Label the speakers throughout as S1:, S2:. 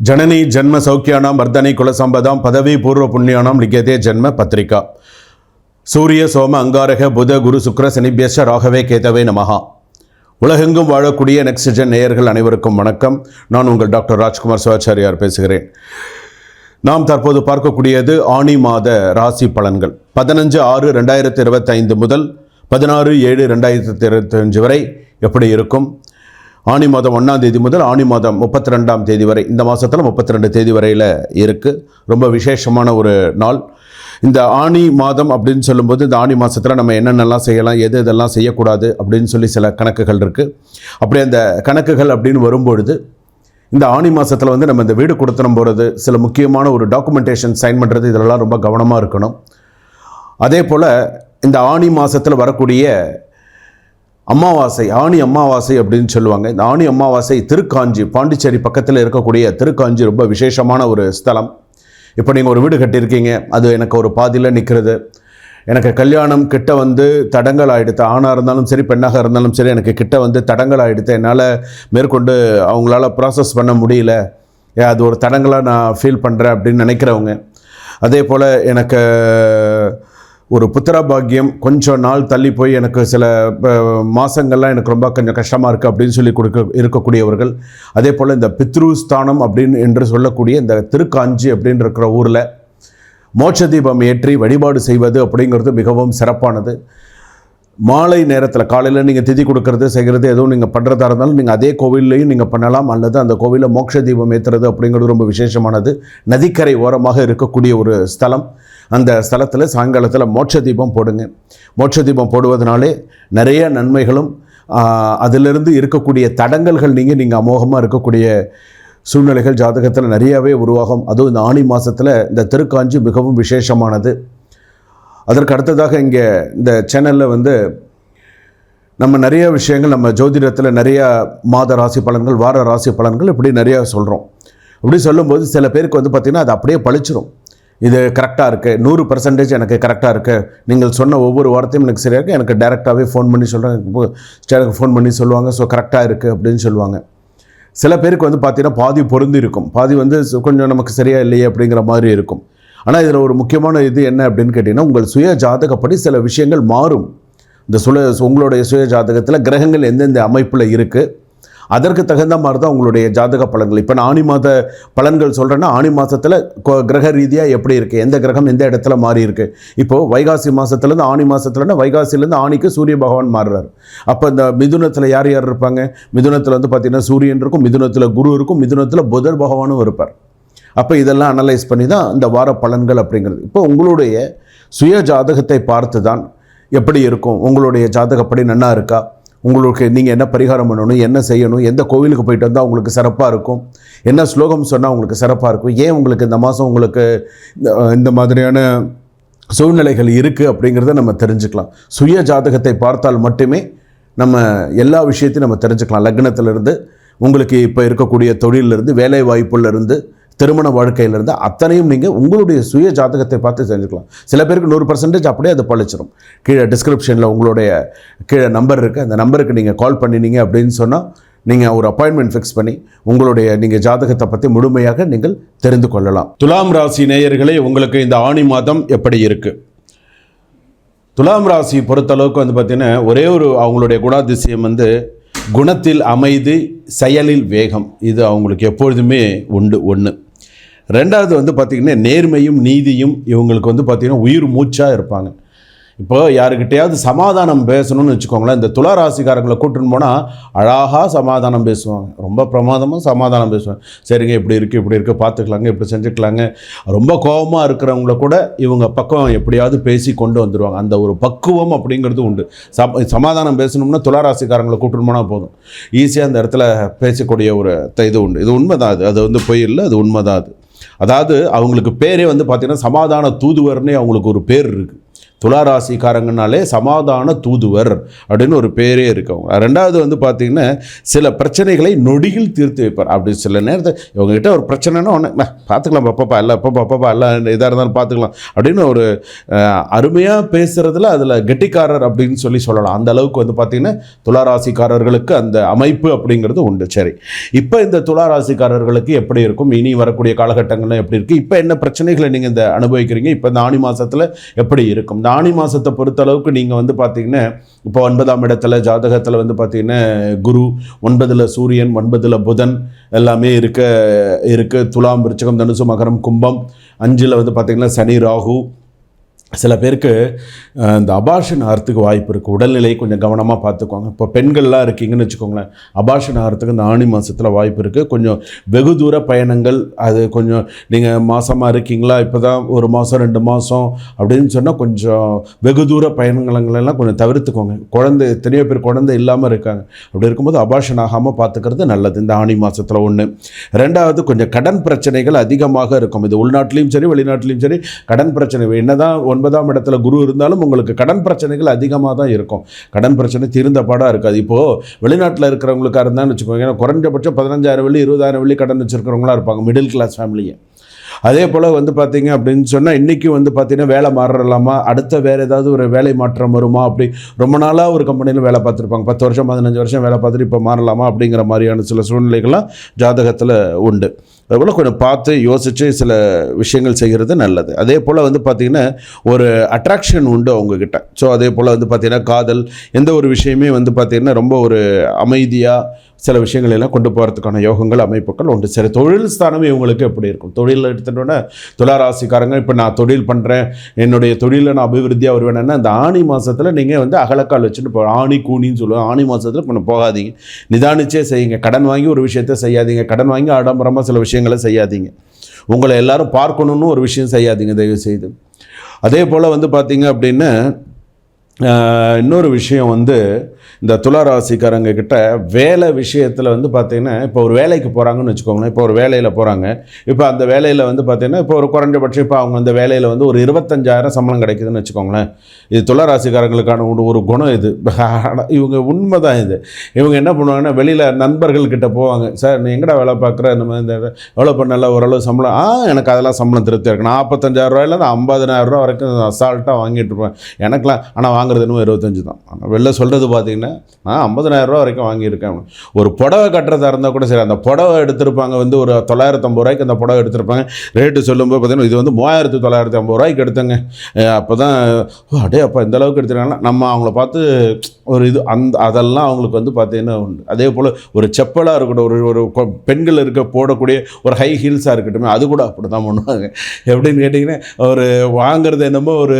S1: ஜனனி ஜென்ம சௌக்கியானாம் வர்தனை குலசம்பதாம் பதவி பூர்வ புண்ணியானாம் லிகதே ஜென்ம பத்திரிகா. சூரிய சோம அங்காரக புத குரு சுக்ர சனிபியஷ ராகவே கேதவே நமகா உலகெங்கும் வாழக்கூடிய நெக்ஸ்ட்ஜன் நேயர்கள் அனைவருக்கும் வணக்கம். நான் உங்கள் டாக்டர் ராஜ்குமார் சிவாச்சாரியார் பேசுகிறேன். நாம் தற்போது பார்க்கக்கூடியது ஆணி மாத ராசி பலன்கள். பதினஞ்சு ஆறு ரெண்டாயிரத்தி இருபத்தைந்து முதல் பதினாறு ஏழு ரெண்டாயிரத்தி இருபத்தஞ்சு வரை எப்படி இருக்கும்? ஆணி மாதம் ஒன்றாம் தேதி முதல் ஆணி மாதம் முப்பத்தி ரெண்டாம் தேதி வரை இந்த மாதத்தில் முப்பத்தி ரெண்டு தேதி வரையில் இருக்குது ரொம்ப விசேஷமான ஒரு நாள். இந்த ஆணி மாதம் அப்படின்னு சொல்லும்போது இந்த ஆணி மாதத்தில் நம்ம என்னென்னலாம் செய்யலாம் எது இதெல்லாம் செய்யக்கூடாது அப்படின்னு சொல்லி சில கணக்குகள் இருக்குது அப்படி அந்த கணக்குகள் அப்படின்னு வரும்பொழுது இந்த ஆணி மாதத்தில் வந்து நம்ம இந்த வீடு கொடுத்தனம் போகிறது சில முக்கியமான ஒரு டாக்குமெண்டேஷன் சைன் பண்ணுறது இதெல்லாம் ரொம்ப கவனமாக இருக்கணும். அதே போல் இந்த ஆணி மாதத்தில் வரக்கூடிய அமாவாசை ஆணி அமாவாசை அப்படின்னு சொல்லுவாங்க. இந்த ஆணி அமாவாசை திருக்காஞ்சி பாண்டிச்சேரி பக்கத்தில் இருக்கக்கூடிய திருக்காஞ்சி ரொம்ப விசேஷமான ஒரு ஸ்தலம். இப்போ நீங்கள் ஒரு வீடு கட்டியிருக்கீங்க அது எனக்கு ஒரு பாதியில் நிற்கிறது எனக்கு கல்யாணம் கிட்ட வந்து தடங்கள் ஆகிடுத்து ஆணாக இருந்தாலும் சரி பெண்ணாக இருந்தாலும் சரி எனக்கு கிட்ட வந்து தடங்கள் ஆகிடுத்து என்னால் மேற்கொண்டு அவங்களால ப்ராசஸ் பண்ண முடியல. அது ஒரு தடங்களாக நான் ஃபீல் பண்ணுறேன் அப்படின்னு நினைக்கிறவங்க. அதே போல் எனக்கு ஒரு புத்திர பாக்கியம் கொஞ்சம் நாள் தள்ளி போய் எனக்கு சில மாதங்கள்லாம் எனக்கு ரொம்ப கொஞ்சம் கஷ்டமாக இருக்குது அப்படின்னு சொல்லி கொடுக்க இருக்கக்கூடியவர்கள் அதே போல் இந்த பித்ரு ஸ்தானம் அப்படின்னு என்று சொல்லக்கூடிய இந்த திருக்காஞ்சி அப்படின்னு இருக்கிற ஊரில் மோட்ச தீபம் ஏற்றி வழிபாடு செய்வது அப்படிங்கிறது மிகவும் சிறப்பானது. மாலை நேரத்தில் காலையில் நீங்கள் திதி கொடுக்கறது செய்கிறது எதுவும் நீங்கள் பண்ணுறதா இருந்தாலும் நீங்கள் அதே கோவில்லையும் நீங்கள் பண்ணலாம். அல்லது அந்த கோவிலில் மோட்ச தீபம் ஏற்றுறது அப்படிங்கிறது ரொம்ப விசேஷமானது. நதிக்கரை ஓரமாக இருக்கக்கூடிய ஒரு ஸ்தலம். அந்த ஸ்தலத்தில் சாயங்காலத்தில் மோட்ச தீபம் போடுங்க. மோட்ச தீபம் போடுவதனாலே நிறைய நன்மைகளும் அதிலிருந்து இருக்கக்கூடிய தடங்கல்கள் நீங்கள் நீங்கள் அமோகமாக இருக்கக்கூடிய சூழ்நிலைகள் ஜாதகத்தில் நிறையாவே உருவாகும். அதுவும் இந்த ஆணி மாதத்தில் இந்த திருக்காஞ்சி மிகவும் விசேஷமானது. அதற்கு அடுத்ததாக இங்கே இந்த சேனலில் வந்து நம்ம நிறைய விஷயங்கள் நம்ம ஜோதிடத்தில் நிறையா மாத ராசி பலன்கள் வார ராசி பலன்கள் இப்படி நிறையா சொல்கிறோம் இப்படி சொல்லும்போது சில பேருக்கு வந்து பார்த்திங்கன்னா அது அப்படியே பழிச்சிடும் இது கரெக்டாக இருக்குது நூறு பர்சன்டேஜ் எனக்கு கரெக்டாக இருக்குது நீங்கள் சொன்ன ஒவ்வொரு வார்த்தையும் எனக்கு சரியாக இருக்குது எனக்கு டேரெக்டாகவே ஃபோன் பண்ணி சொல்கிறாங்க எனக்கு ஃபோன் பண்ணி சொல்லுவாங்க. ஸோ கரெக்டாக இருக்குது அப்படின்னு சொல்லுவாங்க. சில பேருக்கு வந்து பார்த்திங்கன்னா பாதி பொருந்து இருக்கும் பாதி வந்து கொஞ்சம் நமக்கு சரியாக இல்லையே அப்படிங்கிற மாதிரி இருக்கும். ஆனால் இதில் ஒரு முக்கியமான இது என்ன அப்படின்னு கேட்டிங்கன்னா உங்கள் சுய ஜாதகப்படி சில விஷயங்கள் மாறும். இந்த சுல உங்களுடைய சுய ஜாதகத்தில் கிரகங்கள் எந்தெந்த அமைப்பில் இருக்குது அதற்கு தகுந்த மாதிரி தான் உங்களுடைய ஜாதக பலன்கள். இப்போ நான் ஆணி மாத பலன்கள் சொல்கிறேன்னா ஆணி மாதத்தில் கிரக ரீதியாக எப்படி இருக்குது எந்த கிரகம் எந்த இடத்துல மாறி இருக்குது இப்போது வைகாசி மாதத்துலேருந்து ஆணி மாதத்துலன்னா வைகாசிலேருந்து ஆணிக்கு சூரிய பகவான் மாறுறாரு. அப்போ இந்த மிதுனத்தில் யார் யார் இருப்பாங்க? மிதுனத்தில் வந்து பார்த்திங்கன்னா சூரியன் இருக்கும் மிதுனத்தில் குரு இருக்கும் மிதுனத்தில் புதர் பகவானும் இருப்பார். அப்போ இதெல்லாம் அனலைஸ் பண்ணி தான் இந்த வார பலன்கள் அப்படிங்கிறது. இப்போ உங்களுடைய சுய ஜாதகத்தை பார்த்து தான் எப்படி இருக்கும்? உங்களுடைய ஜாதகப்படி நன்னா இருக்கா? உங்களுக்கு நீங்கள் என்ன பரிகாரம் பண்ணணும்? என்ன செய்யணும்? எந்த கோவிலுக்கு போயிட்டு வந்தால் உங்களுக்கு சிறப்பாக இருக்கும்? என்ன ஸ்லோகம் சொன்னால் உங்களுக்கு சிறப்பாக இருக்கும்? ஏன் உங்களுக்கு இந்த மாதம் உங்களுக்கு இந்த- மாதிரியான சூழ்நிலைகள் இருக்குது அப்படிங்கிறத நம்ம தெரிஞ்சுக்கலாம். சுய ஜாதகத்தை பார்த்தால் மட்டுமே நம்ம எல்லா விஷயத்தையும் நம்ம தெரிஞ்சுக்கலாம். லக்னத்திலிருந்து உங்களுக்கு இப்போ இருக்கக்கூடிய தொழிலிருந்து வேலை வாய்ப்புலேருந்து திருமண வாழ்க்கையிலிருந்து அத்தனையும் நீங்கள் உங்களுடைய சுய ஜாதகத்தை பார்த்து செஞ்சுக்கலாம் சில பேருக்கு நூறு பர்சன்டேஜ் அப்படியே அது பழிச்சிடும் கீழே டிஸ்கிரிப்ஷனில் உங்களுடைய கீழே நம்பர் இருக்குது அந்த நம்பருக்கு நீங்கள் கால் பண்ணினீங்க அப்படின்னு சொன்னால் நீங்கள் ஒரு அப்பாயின்மெண்ட் ஃபிக்ஸ் பண்ணி உங்களுடைய நீங்கள் ஜாதகத்தை பற்றி முழுமையாக நீங்கள் தெரிந்து கொள்ளலாம். துலாம் ராசி நேயர்களே உங்களுக்கு இந்த ஆணி மாதம் எப்படி இருக்குது துலாம் ராசி பொறுத்தளவுக்கு வந்து பார்த்திங்கன்னா ஒரே ஒரு அவங்களுடைய குணாதிசயம் வந்து குணத்தில் அமைதி செயலில் வேகம். இது அவங்களுக்கு எப்பொழுதுமே உண்டு ஒன்று ரெண்டாவது வந்து பார்த்திங்கன்னா நேர்மையும் நீதியும் இவங்களுக்கு வந்து பார்த்திங்கன்னா உயிர் மூச்சாக இருப்பாங்க. இப்போ யாருக்கிட்டையாவது சமாதானம் பேசணும்னு வச்சுக்கோங்களேன் இந்த துலா ராசிக்காரங்களை கூட்டின்னு போனால் அழகாக சமாதானம் பேசுவாங்க. ரொம்ப பிரமாதமாக சமாதானம் பேசுவாங்க. சரிங்க இப்படி இருக்குது இப்படி இருக்குது பார்த்துக்கலாங்க இப்படி செஞ்சுக்கலாங்க. ரொம்ப கோபமாக இருக்கிறவங்கள கூட இவங்க பக்கம் எப்படியாவது பேசி கொண்டு வந்துடுவாங்க அந்த ஒரு பக்குவம் அப்படிங்கிறது உண்டு. சம சமாதானம் பேசணும்னா துளாராசிக்காரங்களை கூட்டின்னு போனால் போதும். ஈஸியாக அந்த இடத்துல பேசக்கூடிய ஒரு த- இது உண்டு. இது உண்மைதான் அது. அது வந்து பொய் இல்லை அது உண்மைதான் அது. அதாவது அவங்களுக்கு பேரே வந்து பார்த்திங்கன்னா சமாதான தூதுவர்னே அவங்களுக்கு ஒரு பேர் இருக்குது துளாராசிக்காரங்கனாலே சமாதான தூதுவர் அப்படின்னு ஒரு பேரே இருக்கவங்க ரெண்டாவது வந்து பார்த்திங்கன்னா சில பிரச்சனைகளை நொடியில் தீர்த்து வைப்பார். அப்படி சில நேரத்தை இவங்ககிட்ட ஒரு பிரச்சனைனா ஒன்று பார்த்துக்கலாம் பாப்பாப்பா இல்லை அப்பா பாப்பாப்பா எல்லாம் இதாக இருந்தாலும் பார்த்துக்கலாம் அப்படின்னு ஒரு அருமையாக பேசுகிறதுல அதில் கெட்டிக்காரர் அப்படின்னு சொல்லி சொல்லலாம். அந்த அளவுக்கு வந்து பார்த்திங்கன்னா துளாராசிக்காரர்களுக்கு அந்த அமைப்பு அப்படிங்கிறது உண்டு. சரி இப்போ இந்த துளாராசிக்காரர்களுக்கு எப்படி இருக்கும்? இனி வரக்கூடிய காலகட்டங்கள்லாம் எப்படி இருக்குது இப்போ என்ன பிரச்சனைகளை நீங்கள் இந்த அனுபவிக்கிறீங்க? இப்போ இந்த ஆணி மாதத்தில் எப்படி இருக்கும்? இந்த ஆணி மாதத்தை பொறுத்த அளவுக்கு நீங்கள் வந்து பார்த்தீங்கன்னா இப்போ ஒன்பதாம் இடத்துல ஜாதகத்தில் வந்து பார்த்தீங்கன்னா குரு ஒன்பதில் சூரியன் ஒன்பதில் புதன் எல்லாமே இருக்க இருக்குது துலாம் விருச்சகம் தனுசு மகரம் கும்பம். அஞ்சில் வந்து பார்த்திங்கன்னா சனி ராகு. சில பேருக்கு இந்த அபாஷன் ஆகிறதுக்கு வாய்ப்பு இருக்குது உடல்நிலையை கொஞ்சம் கவனமாக பார்த்துக்கோங்க. இப்போ பெண்கள்லாம் இருக்கீங்கன்னு வச்சுக்கோங்களேன். அபாஷன் ஆகிறதுக்கு இந்த ஆணி மாதத்தில் வாய்ப்பு இருக்குது கொஞ்சம் வெகு தூர பயணங்கள் அது கொஞ்சம் நீங்கள் மாதமாக இருக்கீங்களா? இப்போ தான் ஒரு மாதம் ரெண்டு மாதம் அப்படின்னு சொன்னால் கொஞ்சம் வெகு தூர பயணங்களெல்லாம் கொஞ்சம் தவிர்த்துக்கோங்க. குழந்தை எத்தனையோ பேர் குழந்தை இல்லாமல் இருக்காங்க. அப்படி இருக்கும்போது அபாஷன் ஆகாமல் பார்த்துக்கிறது நல்லது. இந்த ஆணி மாதத்தில் ஒன்று ரெண்டாவது கொஞ்சம் கடன் பிரச்சனைகள் அதிகமாக இருக்கும். இது உள்நாட்டிலையும் சரி வெளிநாட்டிலையும் சரி. கடன் பிரச்சனை ஒன் ஒன்பதாம் இடத்துல குரு இருந்தாலும் உங்களுக்கு கடன் பிரச்சனைகள் அதிகமாக தான் இருக்கும். கடன் பிரச்சனை தீர்ந்த பாடாக இருக்காது. இப்போது வெளிநாட்டில் இருக்கிறவங்களுக்காக இருந்தான்னு வச்சுக்கோங்க. ஏன்னா குறைஞ்சபட்சம் பதினஞ்சாயிரம் வெள்ளி இருபதாயிரம் வெள்ளி கடன் வச்சுருக்கிறவங்களா இருப்பாங்க. மிடில் கிளாஸ் ஃபேமிலியை அதே போல் வந்து பார்த்தீங்க அப்படின்னு சொன்னால் இன்றைக்கி வந்து பார்த்தீங்கன்னா வேலை மாறலாமா? அடுத்த வேறு ஏதாவது ஒரு வேலை மாற்றம் வருமா? அப்படி ரொம்ப நாளாக ஒரு கம்பெனியில் வேலை பார்த்துருப்பாங்க. பத்து வருஷம் பதினஞ்சு வருஷம் வேலை பார்த்துட்டு இப்போ மாறலாமா? அப்படிங்கிற மாதிரியான சில சூழ்நிலைகள்லாம் ஜாதகத்தில் உண்டு. அதுபோல் கொஞ்சம் பார்த்து யோசித்து சில விஷயங்கள் செய்கிறது நல்லது. அதே போல் வந்து பார்த்திங்கன்னா ஒரு அட்ராக்ஷன் உண்டு அவங்கக்கிட்ட ஸோ அதே போல் வந்து பார்த்திங்கன்னா காதல் எந்த ஒரு விஷயமே வந்து பார்த்திங்கன்னா ரொம்ப ஒரு அமைதியாக சில விஷயங்கள் எல்லாம் கொண்டு போகிறதுக்கான யோகங்கள் அமைப்புகள் உண்டு. சரி தொழில் ஸ்தானம் இவங்களுக்கு எப்படி இருக்கும்? தொழில் எடுத்துட்டோன்னே துளாராசிக்காரங்க இப்போ நான் தொழில் பண்ணுறேன் என்னுடைய தொழிலில் நான் அபிவிருத்தியாக வருவேன்னா அந்த ஆணி மாதத்தில் நீங்கள் வந்து அகலக்கால் வச்சுட்டு போ ஆணி கூனின்னு சொல்லுவேன் ஆணி மாதத்தில் கொஞ்சம் போகாதீங்க. நிதானிச்சே செய்யுங்க. கடன் வாங்கி ஒரு விஷயத்தை செய்யாதீங்க. கடன் வாங்கி ஆடம்பரமாக சில விஷயம் விஷயங்களை செய்யாதீங்க. உங்களை எல்லாரும் பார்க்கணுன்னு ஒரு விஷயம் செய்யாதீங்க தயவு செய்து அதே போல் வந்து பார்த்தீங்க அப்படின்னா இன்னொரு விஷயம் வந்து இந்த துளாராசிக்காரங்க கிட்ட வேலை விஷயத்தில் வந்து பார்த்திங்கன்னா இப்போ ஒரு வேலைக்கு போகிறாங்கன்னு வச்சுக்கோங்களேன். இப்போ ஒரு வேலையில் போகிறாங்க இப்போ அந்த வேலையில் வந்து பார்த்தீங்கன்னா இப்போ ஒரு குறைஞ்சபட்சம் இப்போ அவங்க அந்த வேலையில் வந்து ஒரு இருபத்தஞ்சாயிரம் சம்பளம் கிடைக்குதுன்னு வச்சுக்கோங்களேன். இது துளாராசிக்காரங்களுக்கான ஒரு ஒரு குணம் இது. இவங்க உண்மை தான் இது. இவங்க என்ன பண்ணுவாங்கன்னா வெளியில் நண்பர்கள்கிட்ட போவாங்க. சார் நீ எங்கடா வேலை பார்க்குற இந்த மாதிரி இந்த எவ்வளோ பண்ணல ஓரளவு சம்பளம்? ஆ எனக்கு அதெல்லாம் சம்பளம் திருப்தியாக இருக்கு. நாற்பத்தஞ்சாயிரம் ரூபாயிலேருந்து ஐம்பதனாயிரம் ரூபா வரைக்கும் அசால்ட்டாக வாங்கிட்டு இருப்பேன். எனக்குலாம் ஆனால் வாங்குறது இன்னும் இருபத்தஞ்சி தான். ஆனால் வெளில சொல்கிறது பார்த்தீங்கன்னா நான் ஐம்பதனாயிரரூபா வரைக்கும் வாங்கியிருக்கேன். ஒரு புடவை கட்டுறதா இருந்தால் கூட சரி அந்த புடவை எடுத்திருப்பாங்க வந்து ஒரு தொள்ளாயிரத்தம்பது ரூபாய்க்கு அந்த புடவை எடுத்திருப்பாங்க. ரேட்டு சொல்லும்போது பார்த்தீங்கன்னா இது வந்து மூவாயிரத்து தொள்ளாயிரத்தி ஐம்பது ரூபாய்க்கு எடுத்தேங்க. அப்போ தான் அடே அப்போ இந்த அளவுக்கு எடுத்துருக்காங்கன்னா நம்ம அவங்கள பார்த்து ஒரு இது அந்த அதெல்லாம் அவங்களுக்கு வந்து பார்த்தீங்கன்னா உண்டு. அதே போல் ஒரு செப்பலாக இருக்கட்டும் ஒரு ஒரு பெண்கள் இருக்க போடக்கூடிய ஒரு ஹை ஹீல்ஸாக இருக்கட்டும் அது கூட அப்படி தான் பண்ணுவாங்க. எப்படின்னு கேட்டிங்கன்னா ஒரு வாங்குறது என்னமோ ஒரு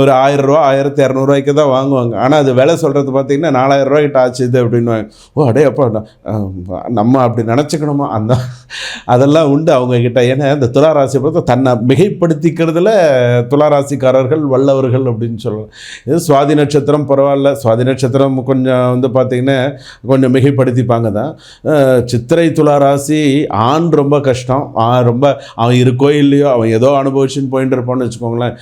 S1: ஒரு ஆயிரம் ரூபா ஆயிரத்தி இரநூறுவாய்க்கு தான் வாங்குவாங்க. ஆனால் அது விலை சொல்கிறது பார்த்தீங்கன்னா நாலாயிரம் ரூபாய்க்கிட்ட ஆச்சு இது அப்படின்னு. ஓ அடே அப்பா நம்ம அப்படி நினச்சிக்கணுமா? அந்த அதெல்லாம் உண்டு அவங்க கிட்ட ஏன்னா இந்த துளாராசி பொறுத்த தன்னை மிகைப்படுத்திக்கிறதுல துளாராசிக்காரர்கள் வல்லவர்கள் அப்படின்னு சொல்லலாம். இது சுவாதி நட்சத்திரம் பரவாயில்ல. சுவாதி நட்சத்திரம் கொஞ்சம் வந்து பார்த்திங்கன்னா கொஞ்சம் மிகைப்படுத்திப்பாங்க தான். சித்திரை துளாராசி ஆண் ரொம்ப கஷ்டம். ரொம்ப அவன் இருக்கோ இல்லையோ அவன் ஏதோ அனுபவிச்சுன்னு போயிட்டு இருப்பான்னு வச்சுக்கோங்களேன்.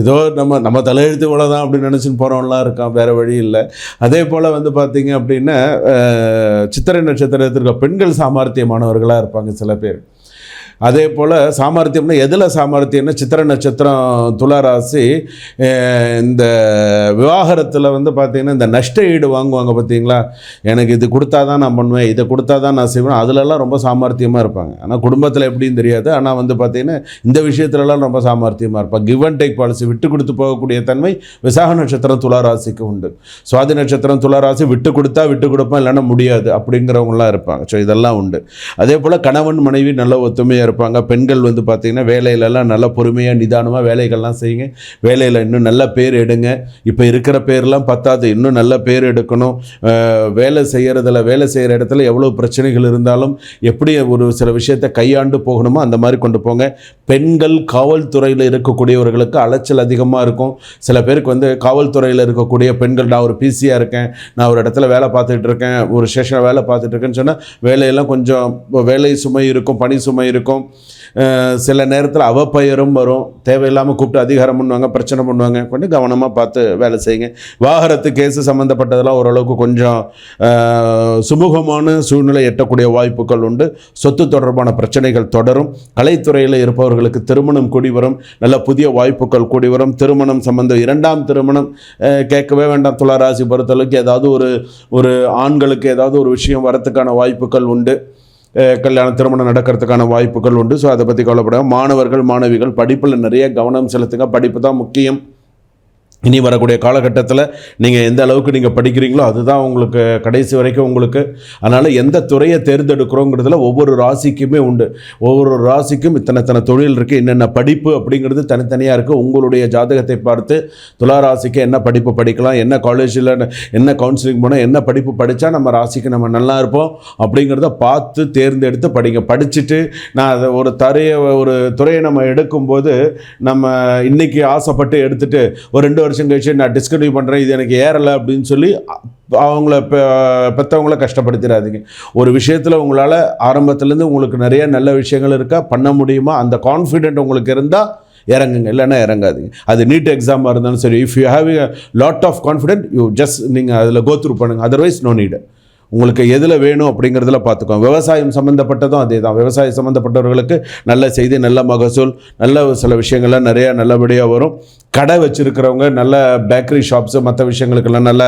S1: ஏதோ நம்ம நம்ம தலையெழுத்து இவ்வளோ தான் அப்படின்னு நினச்சின்னு போகிறவன்லாம் இருக்கான் வேறு வழி இல்லை. அதே போல் வந்து பார்த்திங்க அப்படின்னா சித்திரை நட்சத்திரத்தில் இருக்க பெண்கள் சாமர்த்தியமானவர்களாக இருப்பாங்க சில பேர். அதே போல் சாமர்த்தியம்னா எதில் சாமர்த்தியம்னா சித்திர நட்சத்திரம் துளாராசி இந்த விவாகரத்தில் வந்து பார்த்திங்கன்னா இந்த நஷ்ட ஈடு வாங்குவாங்க பார்த்தீங்களா எனக்கு இது கொடுத்தா தான் நான் பண்ணுவேன் இதை கொடுத்தா தான் நான் செய்வேன். அதிலெல்லாம் ரொம்ப சாமர்த்தியமாக இருப்பாங்க. ஆனால் குடும்பத்தில் எப்படின்னு தெரியாது. ஆனால் வந்து பார்த்திங்கன்னா இந்த விஷயத்துலலாம் ரொம்ப சாமர்த்தியமாக இருப்பாங்க கிவ் அண்ட் டேக் பாலிசி விட்டு கொடுத்து போகக்கூடிய தன்மை விசாக நட்சத்திரம் துளாராசிக்கு உண்டு. சுவாதி நட்சத்திரம் துளாராசி விட்டு கொடுத்தா விட்டு கொடுப்பேன் இல்லைன்னா முடியாது அப்படிங்கிறவங்களாம் இருப்பாங்க. ஸோ இதெல்லாம் உண்டு. அதே போல் கணவன் மனைவி நல்ல ஒத்துமையாக இருப்பாங்க. இருப்பாங்க. பெண்கள் வந்து பார்த்திங்கன்னா வேலையிலலாம் நல்லா பொறுமையாக நிதானமாக வேலைகள்லாம் செய்யுங்க. வேலையில் இன்னும் நல்ல பேர் எடுங்க. இப்போ இருக்கிற பேர்லாம் பத்தாது. இன்னும் நல்ல பேர் எடுக்கணும். வேலை செய்கிறதுல வேலை செய்கிற இடத்துல எவ்வளோ பிரச்சனைகள் இருந்தாலும் எப்படி ஒரு சில விஷயத்தை கையாண்டு போகணுமோ அந்த மாதிரி கொண்டு போங்க. பெண்கள் காவல்துறையில் இருக்கக்கூடியவர்களுக்கு அலைச்சல் அதிகமாக இருக்கும். சில பேருக்கு வந்து காவல்துறையில் இருக்கக்கூடிய பெண்கள் நான் ஒரு பிசியாக இருக்கேன். நான் ஒரு இடத்துல வேலை பார்த்துட்டு இருக்கேன். ஒரு ஸ்டேஷனில் வேலை பார்த்துட்டு இருக்கேன்னு சொன்னால் வேலையெல்லாம் கொஞ்சம் வேலை சுமை இருக்கும் பணி சுமை இருக்கும். இருக்கும். சில நேரத்தில் அவப்பெயரும் வரும். தேவையில்லாமல் கூப்பிட்டு அதிகாரம் பண்ணுவாங்க பிரச்சனை பண்ணுவாங்க. கொஞ்சம் கவனமாக பார்த்து வேலை செய்யுங்க. வாகனத்து கேஸு சம்மந்தப்பட்டதெல்லாம் ஓரளவுக்கு கொஞ்சம் சுமூகமான சூழ்நிலை எட்டக்கூடிய வாய்ப்புகள் உண்டு. சொத்து தொடர்பான பிரச்சனைகள் தொடரும். கலைத்துறையில் இருப்பவர்களுக்கு திருமணம் கூடி வரும். நல்ல புதிய வாய்ப்புகள் கூடி வரும். திருமணம் சம்பந்தம் இரண்டாம் திருமணம் கேட்கவே வேண்டாம். துளாராசி பொறுத்தளவுக்கு ஏதாவது ஒரு ஒரு ஆண்களுக்கு ஏதாவது ஒரு விஷயம் வரத்துக்கான வாய்ப்புகள் உண்டு. கல்யாண திருமணம் நடக்கிறதுக்கான வாய்ப்புகள் உண்டு. ஸோ அதை பற்றி கவலைப்படாமல் மாணவர்கள் மாணவிகள் படிப்பில் நிறைய கவனம் செலுத்துங்க. படிப்பு தான் முக்கியம். இனி வரக்கூடிய காலகட்டத்தில் நீங்கள் எந்த அளவுக்கு நீங்கள் படிக்கிறீங்களோ அதுதான் உங்களுக்கு கடைசி வரைக்கும் உங்களுக்கு. அதனால் எந்த துறையை தேர்ந்தெடுக்கிறோங்கிறதுல ஒவ்வொரு ராசிக்குமே உண்டு. ஒவ்வொரு ராசிக்கும் இத்தனை இத்தனை தொழில் இருக்குது என்னென்ன படிப்பு அப்படிங்கிறது தனித்தனியாக இருக்குது உங்களுடைய ஜாதகத்தை பார்த்து துலா ராசிக்கு என்ன படிப்பு படிக்கலாம் என்ன காலேஜில் என்ன கவுன்சிலிங் போனால் என்ன படிப்பு படித்தா நம்ம ராசிக்கு நம்ம நல்லா இருப்போம் அப்படிங்கிறத பார்த்து தேர்ந்தெடுத்து படிங்க. படிச்சுட்டு நான் அதை ஒரு தரையை ஒரு துறையை நம்ம எடுக்கும்போது நம்ம இன்றைக்கி ஆசைப்பட்டு எடுத்துகிட்டு ஒரு ரெண்டு வருஷம் கழிச்சு நான் டிஸ்கன்டினியூ பண்ணுறேன் இது எனக்கு ஏறலை அப்படின்னு சொல்லி அவங்கள பெ- பெற்றவங்கள கஷ்டப்படுத்திடாதீங்க. ஒரு விஷயத்தில் உங்களால் ஆரம்பத்துலேருந்து உங்களுக்கு நிறைய நல்ல விஷயங்கள் இருக்கா பண்ண முடியுமா? அந்த கான்ஃபிடென்ட் உங்களுக்கு இருந்தால் இறங்குங்க இல்லைன்னா இறங்காதீங்க. அது நீட் எக்ஸாமாக இருந்தாலும் சரி if you have lot of confident you just நீங்கள் அதில் கோத்ரூ பண்ணுங்கள் அதர்வைஸ் நோ நீடு உங்களுக்கு எதில் வேணும் அப்படிங்கிறதுல பார்த்துக்கோங்க. விவசாயம் சம்மந்தப்பட்டதும் அதே தான் விவசாயம் சம்மந்தப்பட்டவர்களுக்கு நல்ல செய்தி நல்ல மகசூல் நல்ல சில விஷயங்கள்லாம் நிறையா நல்லபடியாக வரும். கடை வச்சுருக்கிறவங்க நல்ல பேக்கரி ஷாப்ஸு மற்ற விஷயங்களுக்கெல்லாம் நல்ல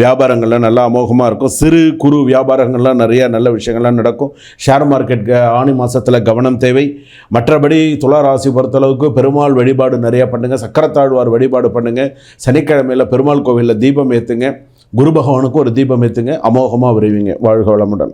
S1: வியாபாரங்கள்லாம் நல்லா அமோகமாக இருக்கும். சிறு குறு வியாபாரங்கள்லாம் நிறையா நல்ல விஷயங்கள்லாம் நடக்கும். ஷேர் மார்க்கெட் ஆணி மாதத்தில் கவனம் தேவை. மற்றபடி துலா ராசி பொறுத்தளவுக்கு பெருமாள் வழிபாடு நிறையா பண்ணுங்கள் சக்கரத்தாழ்வார் வழிபாடு பண்ணுங்கள் சனிக்கிழமையில் பெருமாள் கோவிலில் தீபம் ஏற்றுங்க குரு பகவானுக்கு ஒரு தீபம் ஏற்றுங்க அமோகமாக விரைவிங்க. வாழ்க வளமுடன்.